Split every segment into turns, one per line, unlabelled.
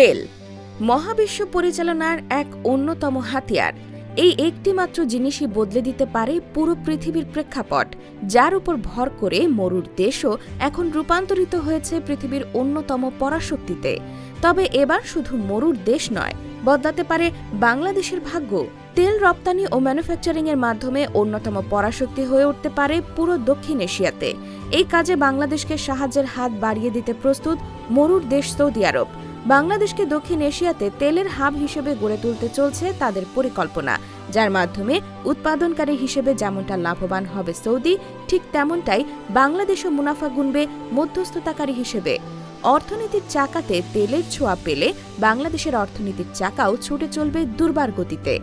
তেল। মহাবিশ্ব পরিচালনার এক অন্যতম হাতিয়ার। এই একটিমাত্র জিনিসই বদলে দিতে পারে পুরো পৃথিবীর প্রেক্ষাপট, যার উপর ভর করে মরুর দেশও এখন রূপান্তরিত হয়েছে পৃথিবীর অন্যতম পরাশক্তিতে। তবে এবার শুধু মরুর দেশ নয়, বদলাতে পারে বাংলাদেশের ভাগ্য। তেল রপ্তানি ও ম্যানুফ্যাকচারিং এর মাধ্যমে অন্যতম পরাশক্তি হয়ে উঠতে পারে পুরো দক্ষিণ এশিয়াতে। এই কাজে বাংলাদেশকে সাহায্যের হাত বাড়িয়ে দিতে প্রস্তুত মরুর দেশ সৌদি আরব। বাংলাদেশকে দক্ষিণ এশিয়াতে তেলের হাব হিসেবে গড়ে তুলতে চলছে তাদের পরিকল্পনা, যার মাধ্যমে উৎপাদনকারী হিসেবে যেমনটা লাভবান হবে সৌদি, ঠিক তেমনটাই বাংলাদেশও মুনাফা গুনবে মধ্যস্থতাকারী হিসেবে। অর্থনীতির চাকাতে তেলের ছোঁয়া পেলে বাংলাদেশের অর্থনীতির চাকাও ছুটে চলবে দুর্বার গতিতে।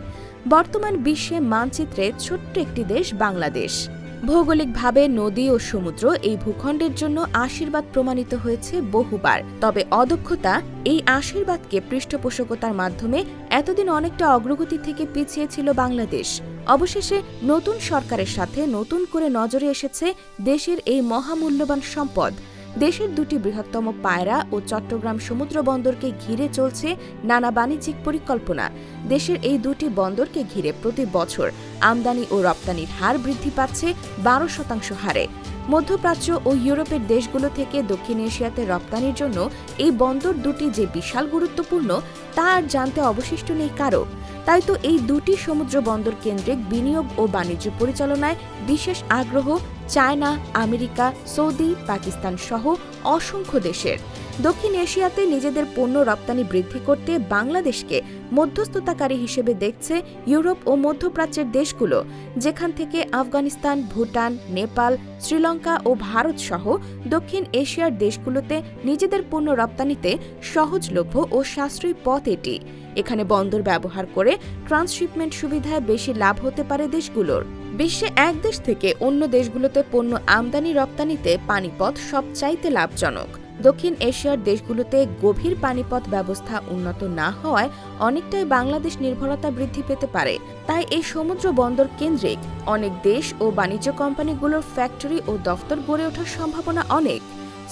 বর্তমান বিশ্বে মানচিত্রে ছোট্ট একটি দেশ বাংলাদেশ। ভৌগোলিকভাবে নদী ও সমুদ্র এই ভূখণ্ডের জন্য আশীর্বাদ প্রমাণিত হয়েছে বহুবার। তবে অদক্ষতা এই আশীর্বাদকে পৃষ্ঠপোষকতার মাধ্যমে এতদিন অনেকটা অগ্রগতি থেকে পিছিয়ে ছিল বাংলাদেশ। অবশেষে নতুন সরকারের সাথে নতুন করে নজরে এসেছে দেশের এই মহামূল্যবান সম্পদ। দেশের দুটি বৃহত্তম পায়রা ও চট্টগ্রাম সমুদ্র বন্দরকে ঘিরে চলছে নানা বাণিজ্যিক পরিকল্পনা। দেশের এই দুটি বন্দরকে ঘিরে প্রতি বছর আমদানি ও রপ্তানির হার বৃদ্ধি পাচ্ছে বারো শতাংশ হারে। মধ্যপ্রাচ্য ও ইউরোপের দেশগুলো থেকে দক্ষিণ এশিয়াতে রপ্তানির জন্য এই বন্দর দুটি যে বিশাল গুরুত্বপূর্ণ, তা আর জানতে অবশিষ্ট নেই কারও তাই তো এই দুটি সমুদ্র বন্দর কেন্দ্রিক বিনিয়োগ ও বাণিজ্য পরিচালনায় বিশেষ আগ্রহ চায়না, আমেরিকা, সৌদি, পাকিস্তান সহ অসংখ্য দেশের। দক্ষিণ এশিয়াতে নিজেদের পণ্য রপ্তানি বৃদ্ধি করতে বাংলাদেশকে মধ্যস্থতাকারী হিসেবে দেখছে ইউরোপ ও মধ্যপ্রাচ্যের দেশগুলো, যেখান থেকে আফগানিস্তান, ভুটান, নেপাল, শ্রীলঙ্কা ও ভারত সহ দক্ষিণ এশিয়ার দেশগুলোতে নিজেদের পণ্য রপ্তানিতে সহজলভ্য ও সাশ্রয়ী পথ এটি। এখানে বন্দর ব্যবহার করে ট্রান্সশিপমেন্ট সুবিধায় বেশি লাভ হতে পারে দেশগুলোর। বিশ্বে এক দেশ থেকে অন্য দেশগুলোতে পণ্য আমদানি রপ্তানিতে পানিপথ সবচাইতে লাভজনক। দক্ষিণ এশিয়ার দেশগুলোতে গভীর পানিপথ ব্যবস্থা উন্নত না হওয়ায় অনেকটাই বাংলাদেশ নির্ভরতা বৃদ্ধি পেতে পারে। তাই এই সমুদ্র বন্দর কেন্দ্রিক অনেক দেশ ও বাণিজ্য কোম্পানিগুলোর ফ্যাক্টরি ও দফতর গড়ে ওঠার সম্ভাবনা অনেক।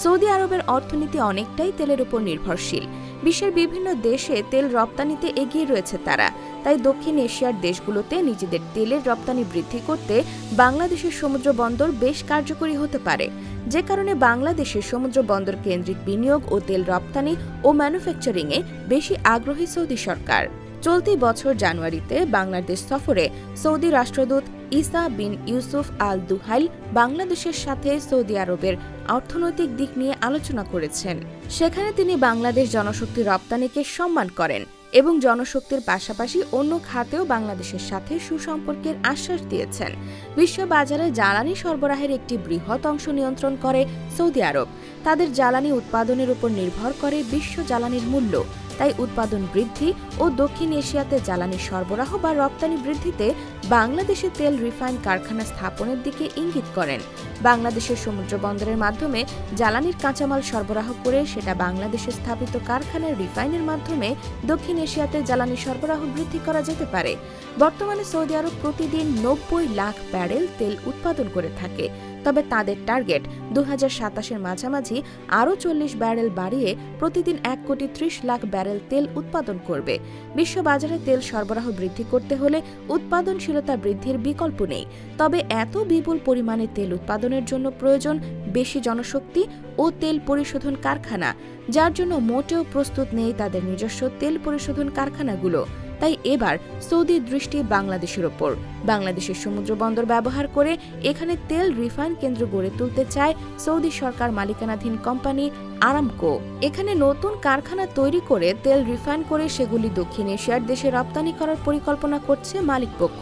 সৌদি আরবের অর্থনীতি অনেকটাই তেলের উপর নির্ভরশীল। বিশ্বের বিভিন্ন দেশে তেল রপ্তানিতে এগিয়ে রয়েছে তারা। তাই দক্ষিণ এশিয়ার দেশগুলোতে নিজেদের তেলের রপ্তানি বৃদ্ধি করতে বাংলাদেশের সমুদ্র বন্দর বেশ কার্যকরী হতে পারে। যে কারণে বাংলাদেশের সমুদ্র বন্দর কেন্দ্রিক বিনিয়োগ ও তেল রপ্তানি ও ম্যানুফ্যাকচারিংয়ে বেশি আগ্রহী সৌদি সরকার। চলতি বছর জানুয়ারিতে বাংলাদেশ সফরে সৌদি রাষ্ট্রদূত ইসা বিন ইউসুফ আল দুহাইল বাংলাদেশের সাথে সৌদি আরবের অর্থনৈতিক দিক নিয়ে আলোচনা করেছেন। সেখানে তিনি বাংলাদেশ জনশক্তি রপ্তানিকে সম্মান করেন। এবং জনশক্তির পাশাপাশি অন্য খাতেও বাংলাদেশের সাথে সুসম্পর্কের আশ্বাস দিয়েছেন। বিশ্ব বাজারে জ্বালানি সরবরাহের একটি বৃহৎ অংশ নিয়ন্ত্রণ করে সৌদি আরব। তাদের জ্বালানি উৎপাদনের উপর নির্ভর করে বিশ্ব জ্বালানির মূল্য। তাই উৎপাদন বৃদ্ধি ও দক্ষিণ এশিয়াতে জ্বালানি সরবরাহ বা রপ্তানি বৃদ্ধিতে বাংলাদেশে তেল রিফাইন কারখানা স্থাপনের দিকে ইঙ্গিত করেন। বাংলাদেশের সমুদ্র বন্দরের মাধ্যমে জ্বালানির কাঁচামাল সরবরাহ করে সেটা বাংলাদেশে স্থাপিত কারখানার রিফাইনের মাধ্যমে দক্ষিণ এশিয়াতে জ্বালানি সরবরাহ বৃদ্ধি করা যেতে পারে। বর্তমানে সৌদি আরব প্রতিদিন নব্বই লাখ ব্যারেল তেল উৎপাদন করে থাকে। তবে তাদের টার্গেট দু হাজার সাতাশের মাঝামাঝি আরও চল্লিশ ব্যারেল বাড়িয়ে প্রতিদিন এক কোটি ত্রিশ লাখ ব্যারেল তেল উৎপাদন করবে। বিশ্ব বাজারে তেল সরবরাহ বৃদ্ধি করতে হলে উৎপাদনশীলতা বৃদ্ধির বিকল্প নেই। তবে এত বিপুল পরিমাণে তেল উৎপাদনের জন্য প্রয়োজন বেশি জনশক্তি ও তেল পরিশোধন কারখানা, যার জন্য মোটেও প্রস্তুত নেই তাদের নিজস্ব তেল পরিশোধন কারখানাগুলো। তাই এবার সৌদির দৃষ্টি বাংলাদেশের ওপর। বাংলাদেশের সমুদ্র বন্দর ব্যবহার করে এখানে তেল রিফাইন কেন্দ্র গড়ে তুলতে চায় সৌদি সরকার মালিকানাধীন কোম্পানি আরামকো। এখানে নতুন কারখানা তৈরি করে তেল রিফাইন করে সেগুলি দক্ষিণ এশিয়ার দেশে রপ্তানি করার পরিকল্পনা করছে মালিকপক্ষ,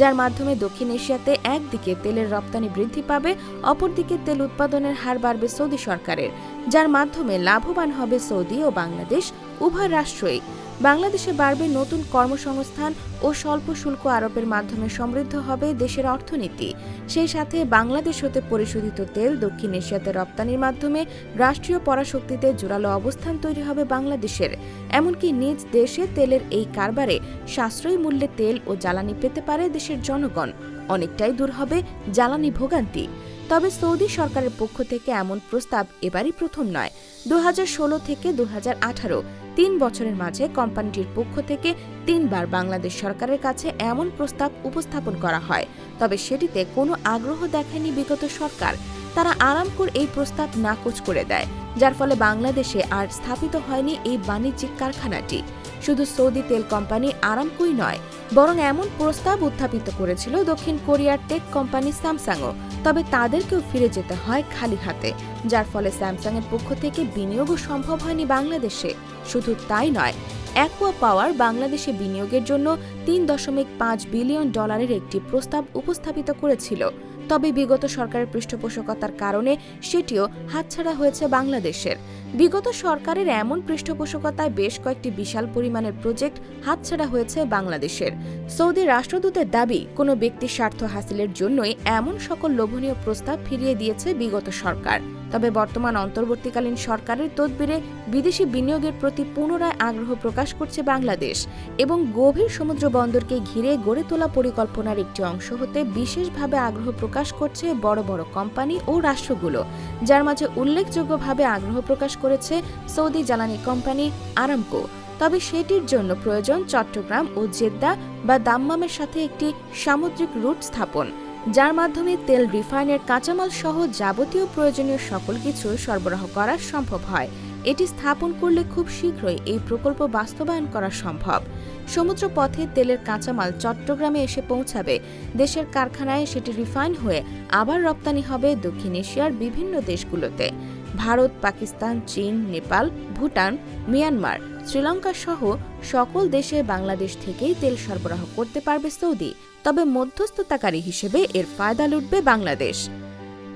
যার মাধ্যমে দক্ষিণ এশিয়াতে একদিকে তেলের রপ্তানি বৃদ্ধি পাবে, অপরদিকে তেল উৎপাদনের হার বাড়বে সৌদি সরকারের, যার মাধ্যমে লাভবান হবে সৌদি ও বাংলাদেশ উভয় রাষ্ট্রই। বাংলাদেশে বাড়বে নতুন কর্মসংস্থান ও স্বল্প শুল্ক আরোপের মাধ্যমে সমৃদ্ধ হবে দেশের অর্থনীতি। সেই সাথে বাংলাদেশ হতে পরিশোধিত তেল দক্ষিণ এশিয়াতে রপ্তানির মাধ্যমে রাষ্ট্রীয় পরাশক্তিতে জোরালো অবস্থান তৈরি হবে বাংলাদেশের। এমনকি নিজ দেশে তেলের এই কারবারে সাশ্রয়ী মূল্যে তেল ও জ্বালানি পেতে পারে দেশের জনগণ। অনেকটাই দূর হবে জ্বালানি ভোগান্তি। তবে সৌদি সরকারের পক্ষ থেকে এমন প্রস্তাব এবারই প্রথম নয়। দু থেকে দু তিন বছরের মাঝে কোম্পানিটির পক্ষ থেকে তিনবার বাংলাদেশ সরকারের কাছে এমন প্রস্তাব উপস্থাপন করা হয়। তবে সেটিতে কোনো আগ্রহ দেখায়নি বিগত সরকার। তারা আরামকোর এই প্রস্তাব নাকচ করে দেয়, যার ফলে বাংলাদেশে আর স্থাপিত হয়নি এই বাণিজ্যিক কারখানাটি। শুধু সৌদি তেল কোম্পানি আরামকোই নয়, বরং এমন প্রস্তাব উত্থাপিত করেছিল দক্ষিণ কোরিয়ার টেক কোম্পানি স্যামসাংও। তবে তাদেরকেও ফিরে যেতে হয় খালি হাতে, যার ফলে স্যামসাংয়ের পক্ষ থেকে বিনিয়োগও সম্ভব হয়নি বাংলাদেশে। শুধু তাই নয়, অ্যাকোয়া পাওয়ার বাংলাদেশে বিনিয়োগের জন্য তিন দশমিক পাঁচ বিলিয়ন ডলারের একটি প্রস্তাব উপস্থাপিত করেছিল। তবে বিগত সরকারের পৃষ্ঠপোষকতার কারণে সেটিও হাতছাড়া হয়েছে বাংলাদেশের। বিগত সরকারের এমন পৃষ্ঠপোষকতায় বেশ কয়েকটি বিশাল পরিমাণের প্রজেক্ট হাতছাড়া হয়েছে বাংলাদেশের। সৌদি রাষ্ট্রদূতের দাবি, কোনো ব্যক্তির স্বার্থ হাসিলের জন্যই এমন সকল লোভনীয় প্রস্তাব ফিরিয়ে দিয়েছে বিগত সরকার। তবে বর্তমান অন্তর্বর্তীকালীন সরকারের তদবিরে বিদেশি বিনিয়োগের প্রতি পুনরায় আগ্রহ প্রকাশ করছে বাংলাদেশ এবং গভীর সমুদ্র বন্দরকে ঘিরে গড়ে তোলা পরিকল্পনার একটি অংশ হতে বিশেষভাবে আগ্রহ প্রকাশ করছে বড় বড় কোম্পানি ও রাষ্ট্রগুলো, যার মাঝে উল্লেখযোগ্যভাবে আগ্রহ প্রকাশ করেছে সৌদি জ্বালানি কোম্পানি আরামকো। তবে সেটির জন্য প্রয়োজন চট্টগ্রাম ও জেদ্দা বা দাম্মামের সাথে একটি সামুদ্রিক রুট স্থাপন, যার মাধ্যমে তেল রিফাইনের কাঁচামাল সহ যাবতীয় প্রয়োজনীয় সকল কিছু সরবরাহ করা সম্ভব হয়। এটি স্থাপন করলে খুব শীঘ্রই এই প্রকল্প বাস্তবায়ন করা সম্ভব। সমুদ্র পথে তেলের কাঁচামাল চট্টগ্রামে এসে পৌঁছাবে। দেশের কারখানায় সেটি রিফাইন হয়ে আবার রপ্তানি হবে দক্ষিণ এশিয়ার বিভিন্ন দেশগুলোতে। ভারত, পাকিস্তান, চীন, নেপাল, ভুটান, মিয়ানমার, শ্রীলঙ্কা সহ সকল দেশে বাংলাদেশ থেকেই তেল সরবরাহ করতে পারবে সৌদি। তবে মধ্যস্থতাকারী হিসেবে এর ফায়দা লুটবে বাংলাদেশ।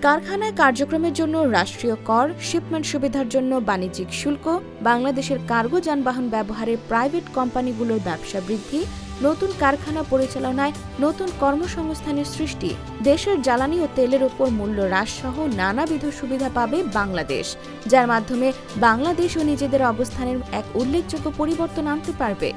কারখানায় কার্যক্রমের জন্য রাষ্ট্রীয় কর, শিপমেন্ট সুবিধার জন্য বাণিজ্যিক শুল্ক, বাংলাদেশের কার্গো যানবাহন ব্যবহারে প্রাইভেট কোম্পানিগুলোর ব্যবসা বৃদ্ধি, নতুন কারখানা পরিচালনায় নতুন কর্মসংস্থানের সৃষ্টি, দেশের জ্বালানি ও তেলের উপর মূল্য হ্রাস সহ নানাবিধ সুবিধা পাবে বাংলাদেশ, যার মাধ্যমে বাংলাদেশ ও নিজেদের অবস্থানের এক উল্লেখযোগ্য পরিবর্তন আনতে পারবে।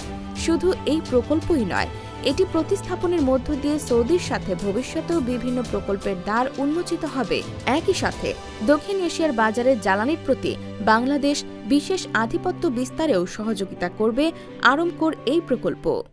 শুধু এই প্রকল্পই নয় এটি প্রতিস্থাপনের মধ্য দিয়ে সৌদির সাথে ভবিষ্যতেও বিভিন্ন প্রকল্পের দ্বার উন্মোচিত হবে। একই সাথে, দক্ষিণ এশিয়ার বাজারে জ্বালানির প্রতি বাংলাদেশ বিশেষ আধিপত্য বিস্তারেও সহযোগিতা করবে আরমকোর এই প্রকল্প।